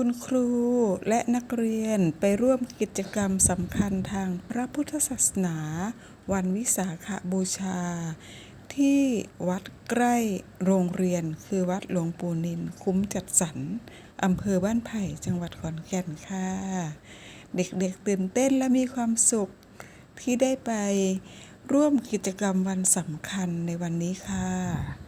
คุณครูและนักเรียนไปร่วมกิจกรรมสำคัญทางพระพุทธศาสนา วันวิสาขบูชา ที่วัดใกล้โรงเรียนคือวัดหลวงปู่นินคุ้มจัดสรรอำเภอบ้านไผ่จังหวัดขอนแก่นค่ะ เด็กๆตื่นเต้นและมีความสุขที่ได้ไปร่วมกิจกรรมวันสำคัญในวันนี้ค่ะ